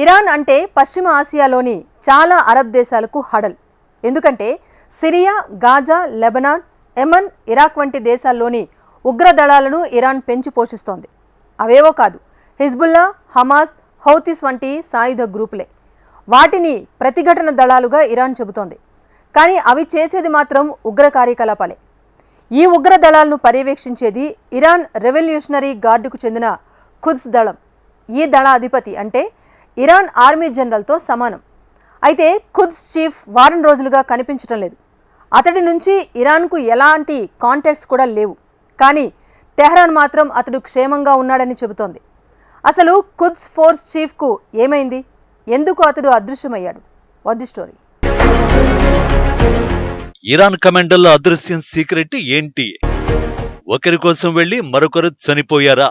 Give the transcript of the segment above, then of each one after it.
Iran అంటే పశ్చిమ ఆసియాలోని చాలా అరబ్ దేశాలకు హడల్. ఎందుకంటే Syria Gaza Lebanon Yemen Iraq వంటి దేశాల్లోని ఉగ్రదళాలను ఇరాన్ పెంచి పోషిస్తోంది. అవేవో కాదు హిజ్బుల్లా హమాస్ హౌతిస్ వంటి సాయుధ గ్రూపులే. వాటిని ప్రతిఘటన దళాలుగా ఇరాన్ చెబుతోంది. కానీ అవి చేసేది మాత్రం ఉగ్ర కార్యకలాపాలే. ఈ ఉగ్ర దళాలను పర్యవేక్షించేది ఇరాన్ రెవల్యూషనరీ గార్డుకు చెందిన ఖుద్స్ దళం. ఈ దళ అధిపతి అంటే ఇరాన్ ఆర్మీ జనరల్తో సమానం. అయితే ఖుద్స్ చీఫ్ వారం రోజులుగా కనిపించడం లేదు. అతడి నుంచి ఇరాన్కు ఎలాంటి కాంటాక్ట్స్ కూడా లేవు. కానీ తెహ్రాన్ మాత్రం అతడు క్షేమంగా ఉన్నాడని చెబుతోంది. అసలు ఖుద్స్ ఫోర్స్ చీఫ్కు ఏమైంది? ఎందుకు అతడు అదృశ్యమయ్యాడు? వద్ది స్టోరీ? ఇరాన్ కమాండర్ల అదృశ్యం సీక్రెట్ ఏంటి? ఒకరి కోసం వెళ్ళి మరొకరు చనిపోయారా?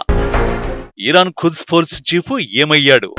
ఇరాన్ ఖుద్స్ ఫోర్స్ చీఫ్ ఏమయ్యాడు?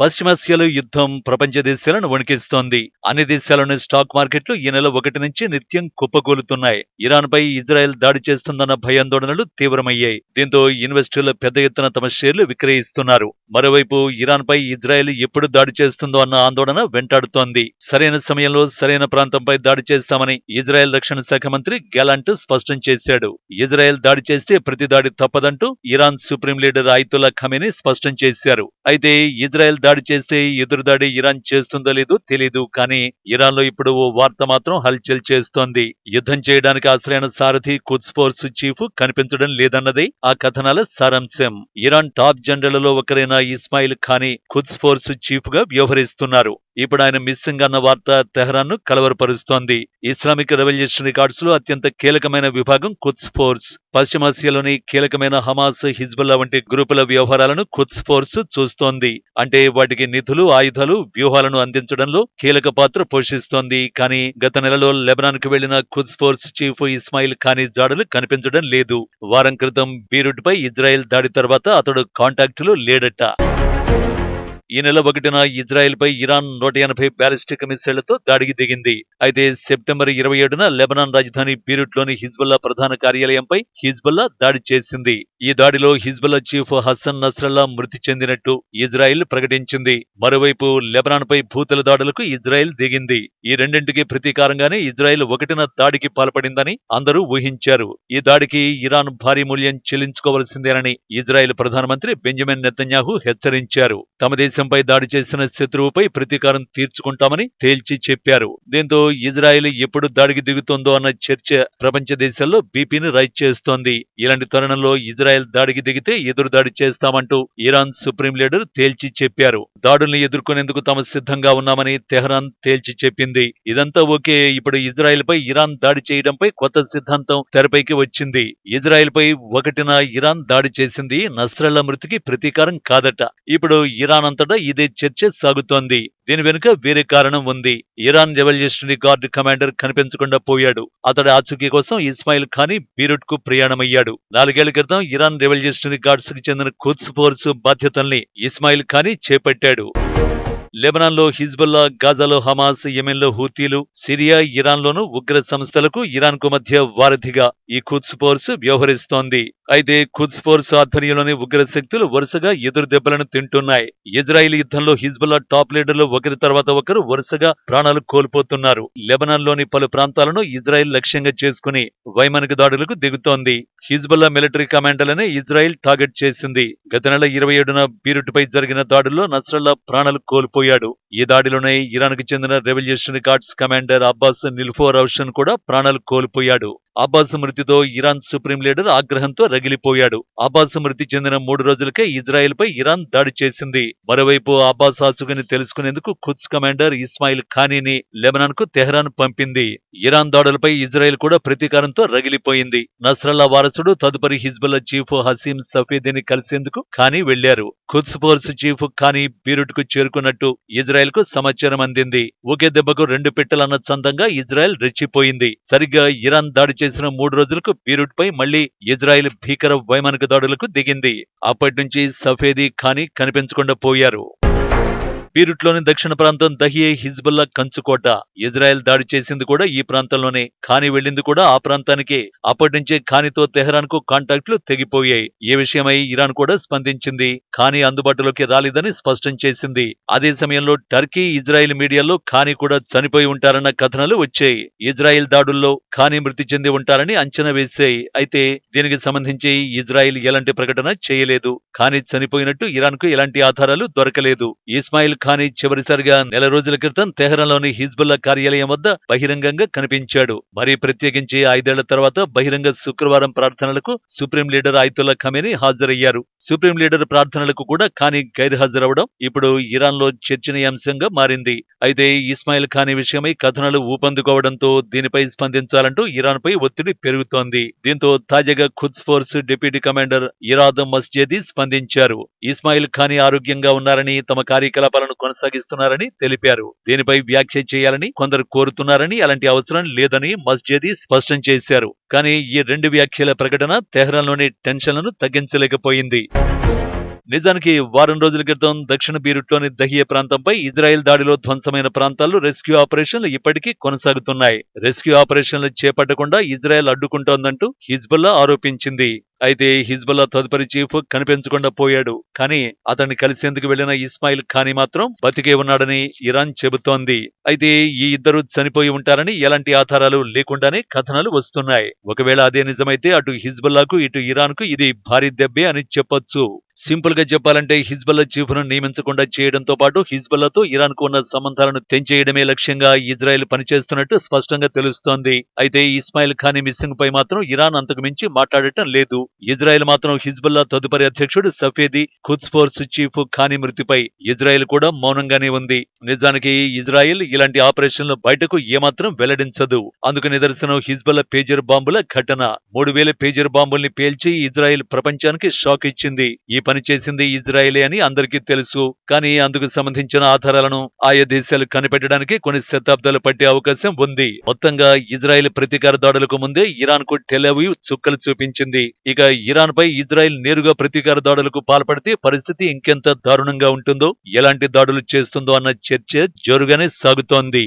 పశ్చిమాసియాలో యుద్ధం ప్రపంచ దేశాలను వణికిస్తోంది. అన్ని దేశాలలోని స్టాక్ మార్కెట్లు ఈ నెల ఒకటి నుంచి నిత్యం కుప్పకూలుతున్నాయి. ఇరాన్ పై ఇజ్రాయెల్ దాడి చేస్తుందన్న భయాందోళనలు తీవ్రమయ్యాయి. దీంతో ఇన్వెస్టర్లు పెద్ద ఎత్తున తమ షేర్లు విక్రయిస్తున్నారు. మరోవైపు ఇరాన్ పై ఇజ్రాయెల్ ఎప్పుడు దాడి చేస్తుందో అన్న ఆందోళన వెంటాడుతోంది. సరైన సమయంలో సరైన ప్రాంతంపై దాడి చేస్తామని ఇజ్రాయెల్ రక్షణ శాఖ మంత్రి గెలాంట్ స్పష్టం చేశాడు. ఇజ్రాయెల్ దాడి చేస్తే ప్రతి దాడి తప్పదంటూ Iran supreme leader Ayatollah Khamenei స్పష్టం చేశారు. అయితే ఇజ్రాయెల్ దాడి చేస్తే ఎదురుదాడి ఇరాన్ చేస్తుందో లేదో తెలీదు కానీ ఇరాన్లో ఇప్పుడు ఓ వార్త మాత్రం హల్చల్ చేస్తోంది. యుద్ధం చేయడానికి అసలైన సారథి కుద్స్ ఫోర్స్ చీఫ్ కనిపించడం లేదన్నది ఆ కథనాల సారాంశం. ఇరాన్ టాప్ జనరల్లో ఒకరైన ఇస్మాయిల్ ఖానీ కుద్స్ ఫోర్స్ చీఫ్గా వ్యవహరిస్తున్నారు. ఇప్పుడు ఆయన మిస్సింగ్ అన్న వార్త తెహ్రాన్ను కలవరపరుస్తోంది. ఇస్లామిక్ రెవల్యూషనరీ గార్డ్స్లో అత్యంత కీలకమైన విభాగం కుత్స్ ఫోర్స్. పశ్చిమాసియాలోని కీలకమైన హమాస్ హిజ్బుల్లా వంటి గ్రూపుల వ్యవహారాలను కుత్స్ ఫోర్స్ చూస్తోంది. అంటే వాటికి నిధులు ఆయుధాలు వ్యూహాలను అందించడంలో కీలక పాత్ర పోషిస్తోంది. కానీ గత నెలలో లెబనాన్కు వెళ్ళిన Quds force chief Ismail Qaani జాడలు కనిపించడం లేదు. వారం క్రితం బీరుట్ పై ఇజ్రాయెల్ దాడి తర్వాత అతడు కాంటాక్టులు లేడట. ఈ నెల ఒకటిన ఇజ్రాయెల్పై ఇరాన్ నూట ఎనభై బ్యాలిస్టిక్ మిసైళ్ళతో దాడికి దిగింది. అయితే సెప్టెంబర్ ఇరవై ఏడున లెబనాన్ రాజధాని బీరుట్లోని హిజ్బుల్లా ప్రధాన కార్యాలయంపై హిజ్బుల్లా దాడి చేసింది. ఈ దాడిలో హిజ్బుల్లా చీఫ్ హసన్ నస్రల్లా మృతి చెందినట్టు ఇజ్రాయెల్ ప్రకటించింది. మరోవైపు లెబనాన్ పై భూతల దాడులకు ఇజ్రాయెల్ దిగింది. ఈ రెండింటికి ప్రతీకారంగానే ఇజ్రాయెల్ ఒకటిన దాడికి పాల్పడిందని అందరూ ఊహించారు. ఈ దాడికి ఇరాన్ భారీ మూల్యం చెల్లించుకోవలసిందేనని ఇజ్రాయెల్ ప్రధానమంత్రి బెంజమిన్ నెతన్యాహు హెచ్చరించారు. తమ దేశం దేశంపై దాడి చేసిన శత్రువుపై ప్రతీకారం తీర్చుకుంటామని తేల్చి చెప్పారు. దీంతో ఇజ్రాయెల్ ఎప్పుడు దాడికి దిగుతోందో అన్న చర్చ ప్రపంచ దేశాల్లో బీపీని రైజ్ చేస్తోంది. ఇలాంటి తరుణంలో ఇజ్రాయెల్ దాడికి దిగితే ఎదురు దాడి చేస్తామంటూ ఇరాన్ సుప్రీం లీడర్ తేల్చి చెప్పారు. దాడుల్ని ఎదుర్కొనేందుకు తాము సిద్ధంగా ఉన్నామని తెహరాన్ తేల్చి చెప్పింది. ఇదంతా ఓకే ఇప్పుడు ఇజ్రాయెల్ పై ఇరాన్ దాడి చేయడంపై కొత్త సిద్ధాంతం తెరపైకి వచ్చింది. ఇజ్రాయెల్ పై ఒకటిన ఇరాన్ దాడి చేసింది నస్రల్లా మృతికి ప్రతీకారం కాదట. ఇప్పుడు ఇరాన్ అంతటా ఇదే చర్చ సాగుతోంది. దీని వెనుక వేరే కారణం ఉంది. ఇరాన్ రెవల్యూషనరీ గార్డ్ కమాండర్ కనిపించకుండా పోయాడు. అతడి ఆచూకీ కోసం ఇస్మాయిల్ ఖానీ బీరుట్కు ప్రయాణమయ్యాడు. నాలుగేళ్ళ క్రితం ఇరాన్ రెవల్యూషనరీ గార్డ్స్కి చెందిన ఖుద్స్ ఫోర్స్ బాధ్యతల్ని ఇస్మాయిల్ ఖానీ చేపట్టాడు. లెబనాన్లో హిజ్బుల్లా గాజాలో హమాస్ యెమెన్లో హూతీలు సిరియా ఇరాన్లోనూ ఉగ్ర సంస్థలకు ఇరాన్కు మధ్య వారధిగా ఈ ఖుద్స్ ఫోర్స్ వ్యవహరిస్తోంది. అయితే ఖుద్స్ ఫోర్స్ ఆధ్వర్యంలోని ఉగ్ర శక్తులు వరుసగా ఎదురు దెబ్బలను తింటున్నాయి. ఇజ్రాయిల్ యుద్ధంలో హిజ్బుల్లా టాప్ లీడర్లు ఒకరి తర్వాత ఒకరు వరుసగా ప్రాణాలు కోల్పోతున్నారు. లెబనాన్లోని పలు ప్రాంతాలను ఇజ్రాయిల్ లక్ష్యంగా చేసుకుని వైమానిక దాడులకు దిగుతోంది. హిజ్బుల్లా మిలిటరీ కమాండర్లనే ఇజ్రాయిల్ టార్గెట్ చేసింది. గత నెల ఇరవై ఏడున బీరుట్పై జరిగిన దాడుల్లో నస్రల్లా ప్రాణాలు కోల్పోయి చనిపోయాడు ఈ దాడిలోనే ఇరాన్కు చెందిన revolutionary guards commander Abbas Nilforoushan కూడా ప్రాణాలు కోల్పోయాడు. అబ్బాస్ మృతితో ఇరాన్ సుప్రీం లీడర్ ఆగ్రహంతో రగిలిపోయాడు. అబ్బాస్ మృతి చెందిన మూడు రోజులకే ఇజ్రాయెల్ పై ఇరాన్ దాడి చేసింది. మరోవైపు అబ్బాస్ ఆసుకుని తెలుసుకునేందుకు ఖుద్స్ కమాండర్ ఇస్మాయిల్ ఖానీని లెబనాన్కు తెహరాన్ పంపింది. ఇరాన్ దాడులపై ఇజ్రాయెల్ కూడా ప్రతీకారంతో రగిలిపోయింది. నస్రల్లా వారసుడు తదుపరి హిజ్బుల్లా చీఫ్ హసీం సఫీదీని కలిసేందుకు ఖానీ వెళ్ళారు ఖుద్స్ ఫోర్స్ చీఫ్ ఖానీ బీరుట్కు చేరుకున్నట్టు ఇజ్రాయెల్కు సమాచారం అందింది. ఒకే దెబ్బకు రెండు పెట్టెలన్న చందంగా ఇజ్రాయెల్ రెచ్చిపోయింది. సరిగ్గా ఇరాన్ దాడి చేసిన మూడు రోజులకు బీరుట్పై మళ్ళీ ఇజ్రాయెల్ భీకర వైమానిక దాడులకు దిగింది. అప్పటి నుంచి సఫేదీ ఖానీ కనిపించకుండా పోయారు. బీరుట్లోని దక్షిణ ప్రాంతం దహియే హిజ్బుల్లా కంచుకోట. ఇజ్రాయెల్ దాడి చేసింది కూడా ఈ ప్రాంతంలోనే. ఖాని వెళ్ళింది కూడా ఆ ప్రాంతానికే. అప్పటి నుంచే ఖానీతో తెహరాన్కు కాంటాక్ట్లు తెగిపోయాయి. ఈ విషయమై ఇరాన్ కూడా స్పందించింది. ఖానీ అందుబాటులోకి రాలేదని స్పష్టం చేసింది. అదే సమయంలో టర్కీ ఇజ్రాయెల్ మీడియాలో ఖానీ కూడా చనిపోయి ఉంటారన్న కథనాలు వచ్చాయి. ఇజ్రాయెల్ దాడుల్లో ఖానీ మృతి చెంది ఉంటారని అంచనా వేశాయి. అయితే దీనికి సంబంధించి ఇజ్రాయెల్ ఎలాంటి ప్రకటన చేయలేదు. ఖానీ చనిపోయినట్టు ఇరాన్కు ఎలాంటి ఆధారాలు దొరకలేదు. ఇస్మాయిల్ ఖానీ చివరిసారిగా నెల రోజుల క్రితం తెహరంలోని హిజ్బుల్లా కార్యాలయం వద్ద బహిరంగంగా కనిపించాడు. మరి ప్రత్యేకించి ఐదేళ్ళ తర్వాత బహిరంగ శుక్రవారం ప్రార్థనలకు సుప్రీం లీడర్ ఆయతుల్లా ఖమేని హాజరయ్యారు. సుప్రీం లీడర్ ప్రార్థనలకు కూడా ఖానీ గైర్హాజరవడం ఇప్పుడు ఇరాన్లో చర్చనీయాంశంగా మారింది. అయితే ఇస్మాయిల్ ఖానీ విషయమై కథనాలు ఊపందుకోవడంతో దీనిపై స్పందించాలంటూ ఇరాన్ పై ఒత్తిడి పెరుగుతోంది. దీంతో తాజాగా Quds force deputy commander Iraj Masjedi స్పందించారు. ఇస్మాయిల్ ఖానీ ఆరోగ్యంగా ఉన్నారని తమ కార్యకలాపాలను కొనసాగిస్తున్నారని తెలిపారు. దీనిపై వ్యాఖ్య చేయాలని కొందరు కోరుతున్నారని అలాంటి అవసరం లేదని మస్జేది స్పష్టం చేశారు. కానీ ఈ రెండు వ్యాఖ్యల ప్రకటన తెహ్రాన్లోని టెన్షన్లను తగ్గించలేకపోయింది. నిజానికి వారం రోజుల క్రితం దక్షిణ బీరుట్లోని దహియే ప్రాంతంపై ఇజ్రాయెల్ దాడిలో ధ్వంసమైన ప్రాంతాల్లో రెస్క్యూ ఆపరేషన్లు ఇప్పటికీ కొనసాగుతున్నాయి. రెస్క్యూ ఆపరేషన్లు చేపట్టకుండా ఇజ్రాయెల్ అడ్డుకుంటోందంటూ హిజ్బుల్లా ఆరోపించింది. అయితే హిజ్బుల్లా తదుపరి చీఫ్ కనిపించకుండా పోయాడు. కానీ అతన్ని కలిసేందుకు వెళ్ళిన ఇస్మాయిల్ ఖానీ మాత్రం బతికే ఉన్నాడని ఇరాన్ చెబుతోంది. అయితే ఈ ఇద్దరు చనిపోయి ఉంటారని ఎలాంటి ఆధారాలు లేకుండానే కథనాలు వస్తున్నాయి. ఒకవేళ అదే నిజమైతే అటు హిజ్బుల్లాకు ఇటు ఇరాన్కు ఇది భారీ దెబ్బే అని చెప్పొచ్చు. సింపుల్గా చెప్పాలంటే హిజ్బుల్లా చీఫ్ను నియమించకుండా చేయడంతో పాటు హిజ్బుల్లాతో ఇరాన్కు ఉన్న సంబంధాలను తెంచేయడమే లక్ష్యంగా ఇజ్రాయెల్ పనిచేస్తున్నట్టు స్పష్టంగా తెలుస్తోంది. అయితే ఇస్మాయిల్ ఖానీ మిస్సింగ్ పై మాత్రం ఇరాన్ అంతకు మించి మాట్లాడటం లేదు. ఇజ్రాయెల్ మాత్రం హిజ్బుల్లా తదుపరి అధ్యక్షుడు సఫేది ఖుద్స్ ఫోర్స్ చీఫ్ ఖానీ మృతిపై ఇజ్రాయెల్ కూడా మౌనంగానే ఉంది. నిజానికి ఇజ్రాయెల్ ఇలాంటి ఆపరేషన్లు బయటకు ఏమాత్రం వెల్లడించదు. అందుకు నిదర్శనం హిజ్బుల్లా పేజర్ బాంబుల ఘటన. మూడు వేల పేజర్ బాంబుల్ని పేల్చి ఇజ్రాయెల్ ప్రపంచానికి షాక్ ఇచ్చింది. ఈ పని చేసింది ఇజ్రాయెలే అని అందరికీ తెలుసు. కానీ అందుకు సంబంధించిన ఆధారాలను ఆయా దేశాలు కనిపెట్టడానికి కొన్ని శతాబ్దాలు పట్టే అవకాశం ఉంది. మొత్తంగా ఇజ్రాయెల్ ప్రతీకార దాడులకు ముందే ఇరాన్కు టెలవీవ్ చుక్కలు చూపించింది. ఇక ఇరాన్ పై ఇజ్రాయెల్ నేరుగా ప్రతీకార దాడులకు పాల్పడితే పరిస్థితి ఇంకెంత దారుణంగా ఉంటుందో ఎలాంటి దాడులు చేస్తుందో అన్న చర్చ జోరుగానే సాగుతోంది.